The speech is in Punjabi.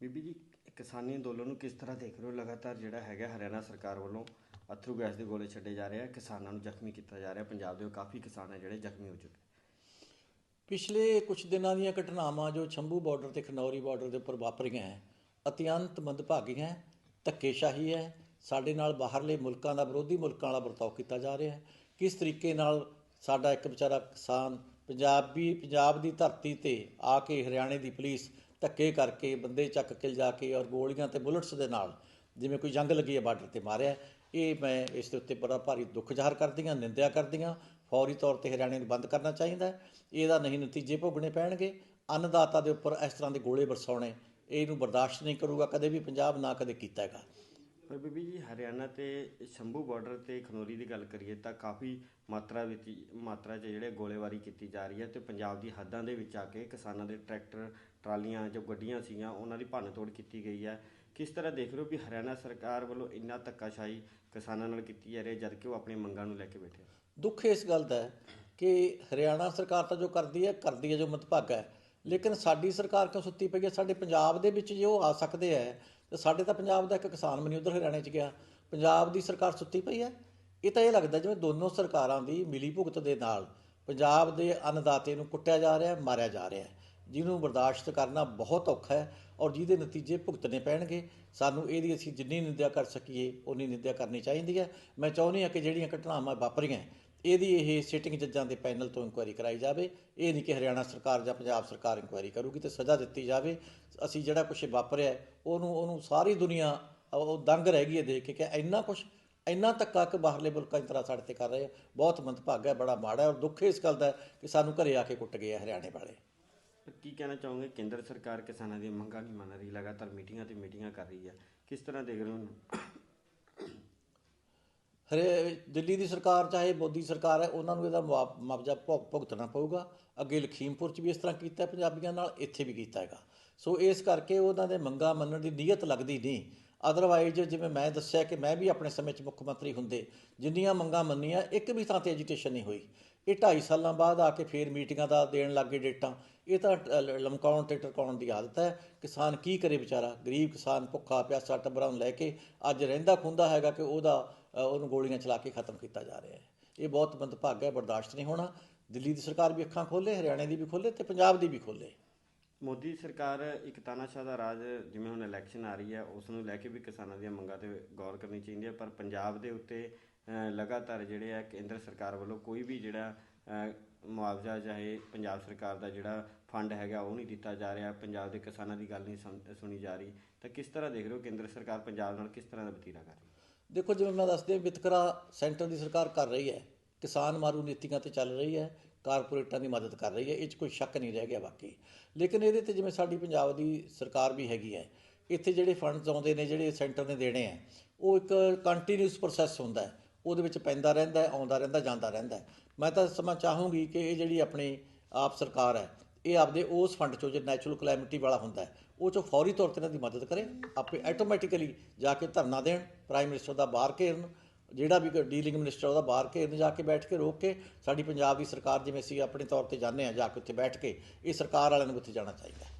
ਬੀਬੀ ਜੀ, ਕਿਸਾਨੀ ਅੰਦੋਲਨ ਨੂੰ ਕਿਸ ਤਰ੍ਹਾਂ ਦੇਖ ਰਹੇ ਹੋ? ਲਗਾਤਾਰ ਜਿਹੜਾ ਹੈਗਾ ਹਰਿਆਣਾ ਸਰਕਾਰ ਵੱਲੋਂ ਅਥਰੂ ਗੈਸ ਦੇ ਗੋਲੇ ਛੱਡੇ ਜਾ ਰਹੇ ਆ, ਕਿਸਾਨਾਂ ਨੂੰ ਜ਼ਖਮੀ ਕੀਤਾ ਜਾ ਰਿਹਾ। ਪੰਜਾਬ ਦੇ ਕਾਫੀ ਕਿਸਾਨ ਹੈ ਜਿਹੜੇ ਜ਼ਖਮੀ ਹੋ ਚੁੱਕੇ ਪਿਛਲੇ ਕੁਝ ਦਿਨਾਂ ਦੀਆਂ ਘਟਨਾਵਾਂ ਜੋ ਛੰਭੂ ਬਾਰਡਰ ਤੇ ਖਨੌਰੀ ਬਾਰਡਰ ਦੇ ਉੱਪਰ ਵਾਪਰੀਆਂ ਹੈ, ਅਤਿਅੰਤ ਮੰਦਭਾਗੀਆਂ ਹੈ, ਧੱਕੇਸ਼ਾਹੀ ਹੈ। ਸਾਡੇ ਨਾਲ ਬਾਹਰਲੇ ਮੁਲਕਾਂ ਦਾ, ਵਿਰੋਧੀ ਮੁਲਕਾਂ ਵਾਲਾ ਵਰਤਾਓ ਕੀਤਾ ਜਾ ਰਿਹਾ ਹੈ। ਕਿਸ ਤਰੀਕੇ ਨਾਲ ਸਾਡਾ ਇੱਕ ਵਿਚਾਰਾ ਕਿਸਾਨ ਪੰਜਾਬੀ ਪੰਜਾਬ ਦੀ ਧਰਤੀ ਤੇ ਆ ਕੇ ਹਰਿਆਣੇ ਦੀ ਪੁਲਿਸ ਧੱਕੇ ਕਰਕੇ ਬੰਦੇ ਚੱਕ ਕੇ ਲਿਜਾ ਕੇ ਔਰ ਗੋਲੀਆਂ ਤੇ ਬੁਲਟਸ ਦੇ ਨਾਲ ਜਿਵੇਂ ਕੋਈ ਜੰਗ ਲੱਗੀ ਹੈ ਬਾਰਡਰ ਤੇ ਮਾਰਿਆ ਇਹ ਮੈਂ ਇਸ ਦੇ ਉੱਤੇ ਬੜਾ ਭਾਰੀ ਦੁੱਖ ਜ਼ਾਹਰ ਕਰਦੀ ਹਾਂ, ਨਿੰਦਿਆ ਕਰਦੀ ਹਾਂ। ਫੌਰੀ ਤੌਰ ਤੇ ਹਰਿਆਣੇ ਨੂੰ ਬੰਦ ਕਰਨਾ ਚਾਹੀਦਾ ਇਹਦਾ ਨਹੀਂ ਨਤੀਜੇ ਭੋਗਣੇ ਪੈਣਗੇ। ਅੰਨਦਾਤਾ ਦੇ ਉੱਪਰ ਇਸ ਤਰ੍ਹਾਂ ਦੇ ਗੋਲੇ ਬਰਸਾਉਣੇ ਇਹਨੂੰ ਬਰਦਾਸ਼ਤ ਨਹੀਂ ਕਰੂਗਾ, ਕਦੇ ਵੀ ਪੰਜਾਬ ਨਾ ਕਦੇ ਕੀਤਾ ਹੈਗਾ। ਬੀਬੀ ਜੀ, ਹਰਿਆਣਾ ਤੇ ਸ਼ੰਭੂ ਬਾਰਡਰ ਤੇ ਖਨੌਰੀ ਦੀ ਗੱਲ ਕਰੀਏ ਤਾਂ ਕਾਫੀ ਮਾਤਰਾ ਵਿੱਚ ਮਾਤਰਾ 'ਚ ਜਿਹੜੇ ਗੋਲੇਬਾਰੀ ਕੀਤੀ ਜਾ ਰਹੀ ਹੈ ਤੇ ਪੰਜਾਬ ਦੀ ਹੱਦਾਂ ਦੇ ਵਿੱਚ ਆ ਕੇ ਕਿਸਾਨਾਂ ਦੇ ਟਰੈਕਟਰ, ਟਰਾਲੀਆਂ ਜੋ ਗੱਡੀਆਂ ਸੀਗੀਆਂ, ਉਹਨਾਂ ਦੀ ਭੰਨਤੋੜ ਕੀਤੀ ਗਈ ਹੈ। ਕਿਸ ਤਰ੍ਹਾਂ ਦੇਖ ਰਹੇ ਹੋ ਵੀ ਹਰਿਆਣਾ ਸਰਕਾਰ ਵੱਲੋਂ ਇੰਨਾ ਧੱਕਾਸ਼ਾਹੀ ਕਿਸਾਨਾਂ ਨਾਲ ਕੀਤੀ ਜਾ ਰਹੀ ਹੈ, ਜਦਕਿ ਉਹ ਆਪਣੀ ਮੰਗਾਂ ਨੂੰ ਲੈ ਕੇ ਬੈਠੇ ਦੁੱਖ ਇਸ ਗੱਲ ਦਾ ਹੈ ਕਿ ਹਰਿਆਣਾ ਸਰਕਾਰ ਤਾਂ ਜੋ ਕਰਦੀ ਹੈ ਕਰਦੀ ਹੈ ਜੋ ਮਤਭਾਗਾ ਹੈ। ਲੇਕਿਨ ਸਾਡੀ ਸਰਕਾਰ ਕਿਉਂ ਸੁੱਤੀ ਪਈ ਹੈ? ਸਾਡੇ ਪੰਜਾਬ ਦੇ ਵਿੱਚ ਜੇ ਉਹ ਆ ਸਕਦੇ ਹੈ, ਤੇ ਸਾਡੇ ਤਾਂ ਪੰਜਾਬ ਦਾ ਇੱਕ ਕਿਸਾਨ ਵੀ ਨਹੀਂ ਉਧਰ ਹਰਿਆਣੇ 'ਚ ਗਿਆ। ਪੰਜਾਬ ਦੀ ਸਰਕਾਰ ਸੁੱਤੀ ਪਈ ਹੈ। ਇਹ ਤਾਂ ਇਹ ਲੱਗਦਾ ਜਿਵੇਂ ਦੋਨੋਂ ਸਰਕਾਰਾਂ ਦੀ ਮਿਲੀ ਭੁਗਤ ਦੇ ਨਾਲ ਪੰਜਾਬ ਦੇ ਅੰਨਦਾਤੇ ਨੂੰ ਕੁੱਟਿਆ ਜਾ ਰਿਹਾ, ਮਾਰਿਆ ਜਾ ਰਿਹਾ ਜਿਹਨੂੰ ਬਰਦਾਸ਼ਤ ਕਰਨਾ ਬਹੁਤ ਔਖਾ ਹੈ ਔਰ ਜਿਹਦੇ ਨਤੀਜੇ ਭੁਗਤਣੇ ਪੈਣਗੇ, ਸਾਨੂੰ ਇਹਦੀ ਅਸੀਂ ਜਿੰਨੀ ਨਿੰਦਿਆ ਕਰ ਸਕੀਏ ਉਨੀ ਨਿੰਦਿਆ ਕਰਨੀ ਚਾਹੀਦੀ ਹੈ। ਮੈਂ ਚਾਹੁੰਦੀ ਹਾਂ ਕਿ ਜਿਹੜੀਆਂ ਘਟਨਾਵਾਂ ਵਾਪਰੀਆਂ ਇਹਦੀ ਇਹ ਸਿਟਿੰਗ ਜੱਜਾਂ ਦੇ ਪੈਨਲ ਤੋਂ ਇਨਕੁਆਇਰੀ ਕਰਾਈ ਜਾਵੇ। ਇਹ ਨਹੀਂ ਕਿ ਹਰਿਆਣਾ ਸਰਕਾਰ ਜਾਂ ਪੰਜਾਬ ਸਰਕਾਰ ਇਨਕੁਆਇਰੀ ਕਰੂਗੀ ਤੇ ਸਜ਼ਾ ਦਿੱਤੀ ਜਾਵੇ। ਅਸੀਂ ਜਿਹੜਾ ਕੁਝ ਵਾਪਰਿਆ ਉਹਨੂੰ ਉਹਨੂੰ ਸਾਰੀ ਦੁਨੀਆ, ਉਹ ਦੰਗ ਰਹਿ ਗਈ ਹੈ ਦੇਖ ਕੇ ਕਿ ਇੰਨਾ ਕੁਝ ਇੰਨਾ ਧੱਕਾ ਕਿ ਬਾਹਰਲੇ ਮੁਲਕਾਂ ਦੀ ਤਰ੍ਹਾਂ ਸਾਡੇ ਤੇ ਕਰ ਰਹੇ ਆ। ਬਹੁਤ ਮੰਦਭਾਗਾ ਹੈ, ਬੜਾ ਮਾੜਾ ਹੈ ਔਰ ਦੁੱਖ ਇਸ ਗੱਲ ਦਾ ਕਿ ਸਾਨੂੰ ਘਰੇ ਆ ਕੇ ਕੁੱਟ ਗਏ ਆ ਹਰਿਆਣੇ ਵਾਲੇ। ਕੀ ਕਹਿਣਾ ਚਾਹੋਗੇ? ਕੇਂਦਰ ਸਰਕਾਰ ਕਿਸਾਨਾਂ ਦੀਆਂ ਮੰਗਾਂ ਨਹੀਂ ਮੰਨ ਰਹੀ ਲਗਾਤਾਰ ਮੀਟਿੰਗਾਂ ਤੇ ਮੀਟਿੰਗਾਂ ਕਰ ਰਹੀ ਹੈ। ਕਿਸ ਤਰ੍ਹਾਂ ਦੇਖ ਰਹੇ ਹੋ? ਹਰੇ ਦਿੱਲੀ ਦੀ ਸਰਕਾਰ, ਚਾਹੇ ਮੋਦੀ ਸਰਕਾਰ ਹੈ, ਉਹਨਾਂ ਨੂੰ ਇਹਦਾ ਮੁਆ- ਮੁਆਵਜ਼ਾ ਭੁਗ, ਭੁਗਤਣਾ ਪਊਗਾ। ਅੱਗੇ ਲਖੀਮਪੁਰ 'ਚ ਵੀ ਇਸ ਤਰ੍ਹਾਂ ਕੀਤਾ ਪੰਜਾਬੀਆਂ ਨਾਲ ਇੱਥੇ ਵੀ ਕੀਤਾ ਹੈਗਾ। ਸੋ ਇਸ ਕਰਕੇ ਉਹਨਾਂ ਦੇ ਮੰਗਾਂ ਮੰਨਣ ਦੀ ਨੀਅਤ ਲੱਗਦੀ ਨਹੀਂ। ਅਦਰਵਾਈਜ਼ ਜਿਵੇਂ ਮੈਂ ਦੱਸਿਆ ਕਿ ਮੈਂ ਵੀ ਆਪਣੇ ਸਮੇਂ 'ਚ ਮੁੱਖ ਮੰਤਰੀ ਹੁੰਦੇ, ਜਿੰਨੀਆਂ ਮੰਗਾਂ ਮੰਨੀਆਂ, ਇੱਕ ਵੀ ਥਾਂ ਤੇ ਐਜੀਟੇਸ਼ਨ ਨਹੀਂ ਹੋਈ। ਇਹ 2.5 ਸਾਲਾਂ ਬਾਅਦ ਆ ਕੇ ਫੇਰ ਮੀਟਿੰਗਾਂ ਦਾ ਦੇਣ ਲੱਗੇ ਡੇਟਾਂ। ਇਹ ਤਾਂ ਲਮਕਾਉਣ ਤੇ ਟਰਕਾਉਣ ਦੀ ਆਦਤ ਹੈ। ਕਿਸਾਨ ਕੀ ਕਰੇ ਵਿਚਾਰਾ? ਗਰੀਬ ਕਿਸਾਨ ਭੁੱਖਾ ਪਿਆਸਾ ਟੱਬਰਾਂ ਨੂੰ ਲੈ ਕੇ ਅੱਜ ਰਹਿੰਦਾ ਖੁੰਦਾ ਹੈਗਾ ਕਿ ਉਹਦਾ ਉਹਨੂੰ ਗੋਲੀਆਂ ਚਲਾ ਕੇ ਖਤਮ ਕੀਤਾ ਜਾ ਰਿਹਾ ਹੈ। ਇਹ ਬਹੁਤ ਮੰਦਭਾਗਾ ਹੈ, ਬਰਦਾਸ਼ਤ ਨਹੀਂ ਹੋਣਾ। ਦਿੱਲੀ ਦੀ ਸਰਕਾਰ ਵੀ ਅੱਖਾਂ ਖੋਲੇ ਹਰਿਆਣੇ ਦੀ ਵੀ ਖੋਲੇ ਤੇ ਪੰਜਾਬ ਦੀ ਵੀ ਖੋਲੇ ਮੋਦੀ ਸਰਕਾਰ ਇੱਕ ਤਾਨਾਸ਼ਾਹ ਦਾ ਰਾਜ, ਜਿਵੇਂ ਹੁਣ ਇਲੈਕਸ਼ਨ ਆ ਰਹੀ ਹੈ, ਉਸ ਨੂੰ ਲੈ ਕੇ ਵੀ ਕਿਸਾਨਾਂ ਦੀਆਂ ਮੰਗਾਂ ਤੇ ਗੌਰ ਕਰਨੀ ਚਾਹੀਦੀ ਹੈ, ਪਰ ਪੰਜਾਬ ਦੇ ਉੱਤੇ ਲਗਾਤਾਰ ਜਿਹੜੇ ਆ ਕੇਂਦਰ ਸਰਕਾਰ ਵੱਲੋਂ ਕੋਈ ਵੀ ਜਿਹੜਾ ਮੁਆਵਜ਼ਾ ਚਾਹੇ ਪੰਜਾਬ ਸਰਕਾਰ ਦਾ ਜਿਹੜਾ ਫੰਡ ਹੈਗਾ, ਉਹ ਨਹੀਂ ਦਿੱਤਾ ਜਾ ਰਿਹਾ। ਪੰਜਾਬ ਦੇ ਕਿਸਾਨਾਂ ਦੀ ਗੱਲ ਨਹੀਂ ਸੁਣ- ਸੁਣੀ ਜਾ ਰਹੀ। ਤਾਂ ਕਿਸ ਤਰ੍ਹਾਂ ਦੇਖ ਰਹੇ ਹੋ ਕੇਂਦਰ ਸਰਕਾਰ ਪੰਜਾਬ ਨਾਲ ਕਿਸ ਤਰ੍ਹਾਂ ਦਾ ਵਤੀਰਾ ਕਰ ਰਹੀ ਹੈ? ਦੇਖੋ ਜਿਵੇਂ ਮੈਂ ਦੱਸਦੇ ਵਿਤਕਰਾ ਸੈਂਟਰ ਦੀ ਸਰਕਾਰ ਕਰ ਰਹੀ ਹੈ, ਕਿਸਾਨ ਮਾਰੂ ਨੀਤੀਆਂ ਤੇ ਚੱਲ ਰਹੀ ਹੈ, ਕਾਰਪੋਰੇਟਾਂ ਦੀ ਮਦਦ ਕਰ ਰਹੀ ਹੈ, ਇਹ 'ਚ ਕੋਈ ਸ਼ੱਕ ਨਹੀਂ ਰਹਿ ਗਿਆ ਬਾਕੀ। ਲੇਕਿਨ ਇਹਦੇ ਤੇ ਜਿਵੇਂ ਸਾਡੀ ਪੰਜਾਬ ਦੀ ਸਰਕਾਰ ਵੀ ਹੈਗੀ ਹੈ, ਇੱਥੇ ਜਿਹੜੇ ਫੰਡਸ ਆਉਂਦੇ ਨੇ, ਜਿਹੜੇ ਸੈਂਟਰ ਨੇ ਦੇਣੇ ਆ ਉਹ ਇੱਕ ਕੰਟੀਨਿਊਸ ਪ੍ਰੋਸੈਸ ਹੁੰਦਾ ਹੈ, ਉਹਦੇ ਵਿੱਚ ਪੈਂਦਾ ਰਹਿੰਦਾ ਆਉਂਦਾ ਰਹਿੰਦਾ, ਜਾਂਦਾ ਰਹਿੰਦਾ ਮੈਂ ਤਾਂ ਸਮਾਂ ਚਾਹੂੰਗੀ ਕਿ ਇਹ ਜਿਹੜੀ ਆਪਣੀ ਆਪ ਸਰਕਾਰ ਹੈ ਇਹ ਆਪਦੇ ਉਸ ਫੰਡ ਚੋਂ ਜੇ ਨੈਚੁਰਲ ਕਲੈਮਿਟੀ ਵਾਲਾ ਹੁੰਦਾ ਹੈ, ਉਹ ਚੋਂ ਫੌਰੀ ਤੌਰ ਤੇ ਇਹਨਾਂ ਦੀ ਮਦਦ ਕਰੇ, ਆਪੇ ਆਟੋਮੈਟਿਕਲੀ ਜਾ ਕੇ ਧਰਨਾ ਦੇਣ ਪ੍ਰਾਈਮ ਮਿਨਿਸਟਰ ਦਾ ਬਾਹਰ ਘੇਰਨ, ਜਿਹੜਾ ਵੀ ਡੀਲਿੰਗ ਮਿਨਿਸਟਰ ਉਹਦਾ ਬਾਹਰ ਘੇਰਨ, ਜਾ ਕੇ ਬੈਠ ਕੇ ਰੋਕ ਕੇ ਸਾਡੀ ਪੰਜਾਬ ਦੀ ਸਰਕਾਰ, ਜਿਵੇਂ ਅਸੀਂ ਆਪਣੇ ਤੌਰ ਤੇ ਜਾਂਦੇ ਆ ਜਾ ਕੇ ਉੱਥੇ ਬੈਠ ਕੇ ਇਹ ਸਰਕਾਰ ਵਾਲਿਆਂ ਨੂੰ ਉੱਥੇ ਜਾਣਾ ਚਾਹੀਦਾ